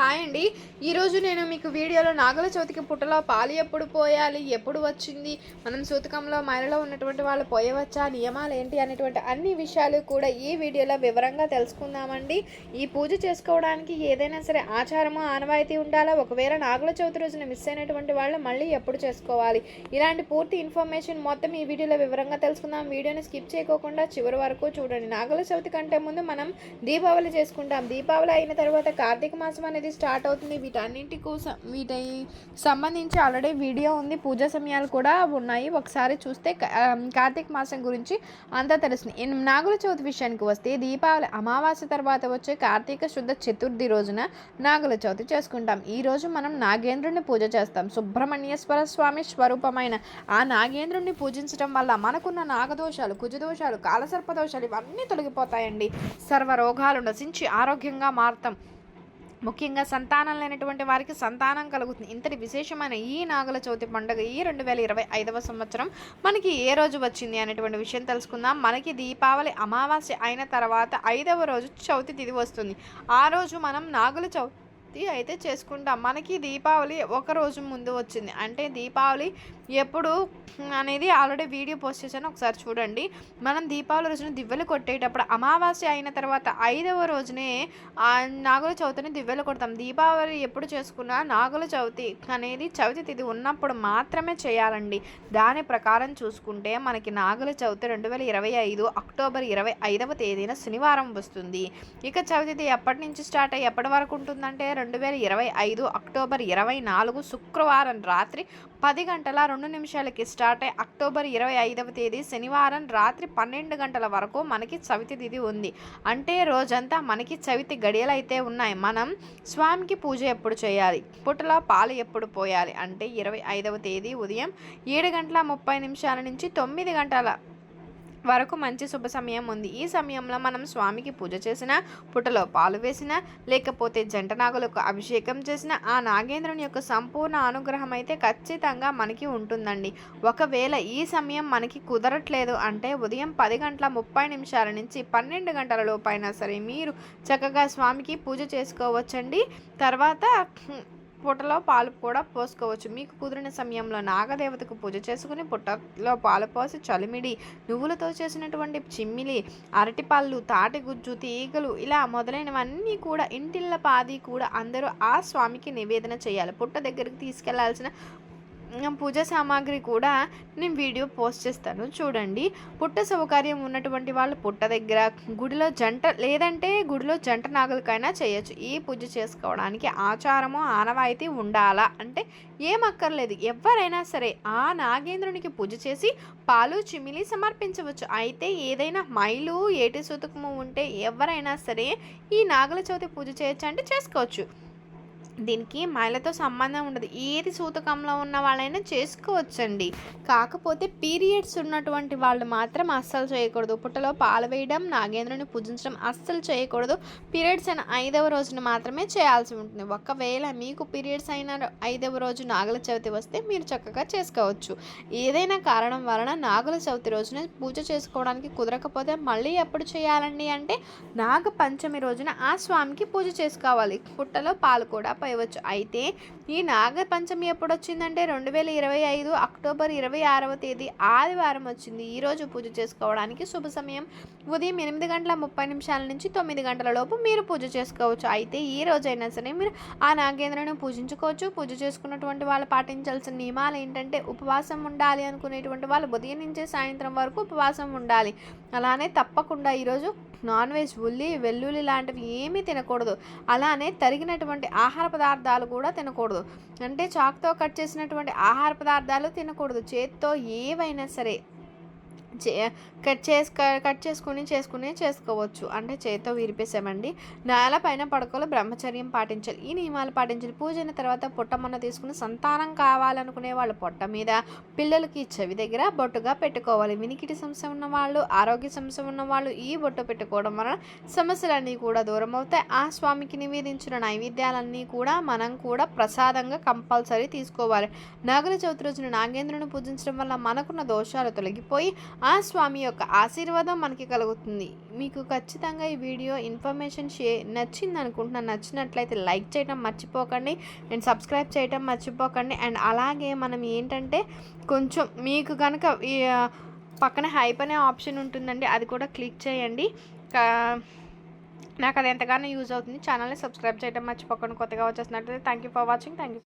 Hi అండి. ఈరోజు నేను మీకు వీడియోలో నాగల చవితికి పుట్టలో పాలు ఎప్పుడు పోయాలి ఎప్పుడు వచ్చింది మనం సూతకంలో మైలలో ఉన్నటువంటి వాళ్ళు పోయవచ్చా నియమాలు ఏంటి అనేటువంటి అన్ని విషయాలు కూడా ఈ వీడియోలో వివరంగా తెలుసుకుందామండి. ఈ పూజ చేసుకోవడానికి ఏదైనా సరే ఆచారము ఆనవాయితీ ఉండాలా? ఒకవేళ నాగుల చవితి రోజున మిస్ అయినటువంటి వాళ్ళు మళ్ళీ ఎప్పుడు చేసుకోవాలి? ఇలాంటి పూర్తి ఇన్ఫర్మేషన్ మొత్తం ఈ వీడియోలో వివరంగా తెలుసుకుందాం. వీడియోని స్కిప్ చేయకోకుండా చివరి వరకు చూడండి. నాగుల చవితి కంటే ముందు మనం దీపావళి చేసుకుంటాం. దీపావళి అయిన తర్వాత కార్తీక మాసం అనేది స్టార్ట్ అవుతుంది. వీటన్నింటి కోసం వీటి సంబంధించి ఆల్రెడీ వీడియో ఉంది. పూజా సమయాలు కూడా ఉన్నాయి. ఒకసారి చూస్తే కార్తీక మాసం గురించి అంతా తెలుస్తుంది. నాగుల చవితి విషయానికి వస్తే దీపావళి అమావాస్య తర్వాత వచ్చే కార్తీక శుద్ధ చతుర్థి రోజున నాగుల చవితి చేసుకుంటాం. ఈ రోజు మనం నాగేంద్రుని పూజ చేస్తాం. సుబ్రహ్మణ్యేశ్వర స్వామి స్వరూపమైన ఆ నాగేంద్రుణ్ణి పూజించడం వల్ల మనకున్న నాగదోషాలు కుజదోషాలు కాలసర్ప దోషాలు ఇవన్నీ తొలగిపోతాయండి. సర్వ రోగాలు నశించి ఆరోగ్యంగా మారుతాం. ముఖ్యంగా సంతానం లేనటువంటి వారికి సంతానం కలుగుతుంది. ఇంతటి విశేషమైన ఈ నాగుల చవితి పండుగ ఈ రెండు వేల ఇరవై ఐదవ సంవత్సరం మనకి ఏ రోజు వచ్చింది అనేటువంటి విషయం తెలుసుకుందాం. మనకి దీపావళి అమావాస్య అయిన తర్వాత ఐదవ రోజు చవితి తిథి వస్తుంది. ఆ రోజు మనం నాగుల చవితి అయితే చేసుకుంటాం. మనకి దీపావళి ఒక రోజు ముందు వచ్చింది. అంటే దీపావళి ఎప్పుడు అనేది ఆల్రెడీ వీడియో పోస్ట్ చేశాను. ఒకసారి చూడండి. మనం దీపావళి రోజున దివ్వెలు కొట్టేటప్పుడు అమావాస్య అయిన తర్వాత ఐదవ రోజునే నాగుల చవితిని దివ్వెలు కొడతాం. దీపావళి ఎప్పుడు చేసుకున్నా నాగుల చవితి అనేది చవితి తిథి ఉన్నప్పుడు మాత్రమే చేయాలండి. దాని ప్రకారం చూసుకుంటే మనకి నాగుల చవితి రెండు వేల ఇరవై ఐదు అక్టోబర్ ఇరవై ఐదవ తేదీన శనివారం వస్తుంది. ఇక చవితి ఎప్పటి నుంచి స్టార్ట్ అయ్యి ఎప్పటి వరకు ఉంటుందంటే రెండు వేల ఇరవై ఐదు అక్టోబర్ ఇరవై నాలుగు శుక్రవారం రాత్రి పది గంటల రెండు నిమిషాలకి స్టార్ట్ అయ్యి అక్టోబర్ ఇరవై ఐదవ తేదీ శనివారం రాత్రి పన్నెండు గంటల వరకు మనకి చవితి తిథి ఉంది. అంటే రోజంతా మనకి చవితి గడియలు అయితే ఉన్నాయి. మనం స్వామికి పూజ ఎప్పుడు చేయాలి? పుట్టలో పాలు ఎప్పుడు పోయాలి? అంటే ఇరవై ఐదవ తేదీ ఉదయం ఏడు గంటల ముప్పై నిమిషాల నుంచి తొమ్మిది గంటల వరకు మంచి శుభ సమయం ఉంది. ఈ సమయంలో మనం స్వామికి పూజ చేసిన పుటలో పాలు వేసిన లేకపోతే జంట నాగులకు అభిషేకం చేసిన ఆ నాగేంద్రుని యొక్క సంపూర్ణ అనుగ్రహం అయితే ఖచ్చితంగా మనకి ఉంటుందండి. ఒకవేళ ఈ సమయం మనకి కుదరట్లేదు అంటే ఉదయం పది గంటల ముప్పై నిమిషాల నుంచి పన్నెండు గంటల లోపైనా సరే మీరు చక్కగా స్వామికి పూజ చేసుకోవచ్చండి. తర్వాత పుట్టలో పాలు కూడా పోసుకోవచ్చు. మీకు కుదిరిన సమయంలో నాగదేవతకు పూజ చేసుకుని పుట్టలో పాలు పోసి చలిమిడి నువ్వులతో చేసినటువంటి చిమ్మిలి అరటిపళ్ళు తాటిగుజ్జు తీగలు ఇలా మొదలైనవన్నీ కూడా ఇంటిళ్ళ పాది కూడా అందరూ ఆ స్వామికి నివేదన చేయాలి. పుట్ట దగ్గరికి తీసుకెళ్ళాల్సిన పూజ సామాగ్రి కూడా నేను వీడియో పోస్ట్ చేస్తాను చూడండి. పుట్ట సౌకర్యం ఉన్నటువంటి వాళ్ళు పుట్ట దగ్గర గుడిలో జంట లేదంటే గుడిలో జంట నాగులకైనా చేయొచ్చు. ఈ పూజ చేసుకోవడానికి ఆచారము ఆనవాయితీ ఉండాలా? అంటే ఏం అక్కర్లేదు. ఎవరైనా సరే ఆ నాగేంద్రునికి పూజ చేసి పాలు చిమిలి సమర్పించవచ్చు. అయితే ఏదైనా మైలు ఏటి సూతకము ఉంటే ఎవరైనా సరే ఈ నాగుల చవితి పూజ చేయొచ్చు అంటే చేసుకోవచ్చు. దీనికి మైలతో సంబంధం ఉండదు. ఏది సూతకంలో ఉన్న వాళ్ళైనా చేసుకోవచ్చండి. కాకపోతే పీరియడ్స్ ఉన్నటువంటి వాళ్ళు మాత్రం అస్సలు చేయకూడదు. పుట్టలో పాలు వేయడం నాగేంద్రుని పూజించడం అస్సలు చేయకూడదు. పీరియడ్స్ అయిన ఐదవ రోజున మాత్రమే చేయాల్సి ఉంటుంది. ఒకవేళ మీకు పీరియడ్స్ అయిన ఐదవ రోజు నాగుల చవితి వస్తే మీరు చక్కగా చేసుకోవచ్చు. ఏదైనా కారణం వలన నాగుల చవితి రోజున పూజ చేసుకోవడానికి కుదరకపోతే మళ్ళీ ఎప్పుడు చేయాలండి అంటే నాగ పంచమి రోజున ఆ స్వామికి పూజ చేసుకోవాలి. పుట్టలో పాలు కూడా పోయవచ్చు అయితే ఈ నాగ పంచమి ఎప్పుడు వచ్చిందంటే రెండు వేల ఇరవై ఐదు అక్టోబర్ ఇరవై ఆరవ తేదీ ఆదివారం వచ్చింది. ఈరోజు పూజ చేసుకోవడానికి శుభ సమయం. ఉదయం ఎనిమిది గంటల ముప్పై నిమిషాల నుంచి తొమ్మిది గంటల లోపు మీరు పూజ చేసుకోవచ్చు. అయితే ఈ రోజైనా సరే మీరు ఆ నాగేంద్రను పూజించుకోవచ్చు. పూజ చేసుకున్నటువంటి వాళ్ళు పాటించాల్సిన నియమాలు ఏంటంటే ఉపవాసం ఉండాలి అనుకునేటువంటి వాళ్ళు ఉదయం నుంచే సాయంత్రం వరకు ఉపవాసం ఉండాలి. అలానే తప్పకుండా ఈరోజు నాన్ వెజ్ ఉల్లి వెల్లుల్లి లాంటివి ఏమీ తినకూడదు. అలానే తరిగినటువంటి ఆహార పదార్థాలు కూడా తినకూడదు. అంటే చాక్తో కట్ చేసినటువంటి ఆహార పదార్థాలు తినకూడదు. చేత్తో ఏవైనా సరే. కట్ చేసు కట్ చేసుకుని చేసుకుని చేసుకోవచ్చు. అంటే చేతితో విరిపేసామండి. నేల పైన పడుకోలు బ్రహ్మచర్యం పాటించాలి. ఈ నియమాలు పాటించాలి. పూజ అయిన తర్వాత పొట్టమన్న తీసుకుని సంతానం కావాలనుకునే వాళ్ళు పొట్ట మీద పిల్లలకి చెవి దగ్గర బొట్టుగా పెట్టుకోవాలి. వినికిటి సమస్య ఉన్న వాళ్ళు ఆరోగ్య సమస్య ఉన్న వాళ్ళు ఈ బొట్టు పెట్టుకోవడం వలన సమస్యలన్నీ కూడా దూరం అవుతాయి. ఆ స్వామికి నివేదించిన నైవేద్యాలన్నీ కూడా మనం కూడా ప్రసాదంగా కంపల్సరీ తీసుకోవాలి. నాగుల చవితి రోజున నాగేంద్రుని పూజించడం వల్ల మనకున్న దోషాలు తొలగిపోయి ఆ ఆ స్వామి యొక్క ఆశీర్వాదం మనకి కలుగుతుంది. మీకు ఖచ్చితంగా ఈ వీడియో ఇన్ఫర్మేషన్ షే నచ్చింది అనుకుంటున్నాను నచ్చినట్లయితే లైక్ చేయడం మర్చిపోకండి అండ్ సబ్స్క్రైబ్ చేయడం మర్చిపోకండి అండ్ అలాగే మనం ఏంటంటే కొంచెం మీకు కనుక ఈ, పక్కన హైప్ అనే ఆప్షన్ ఉంటుందండి అది కూడా క్లిక్ చేయండి. నాకు అది ఎంతగానో యూజ్ అవుతుంది ఛానల్ని సబ్స్క్రైబ్ చేయడం మర్చిపోకండి కొత్తగా వచ్చేసినట్లయితే. Thank you for watching thank you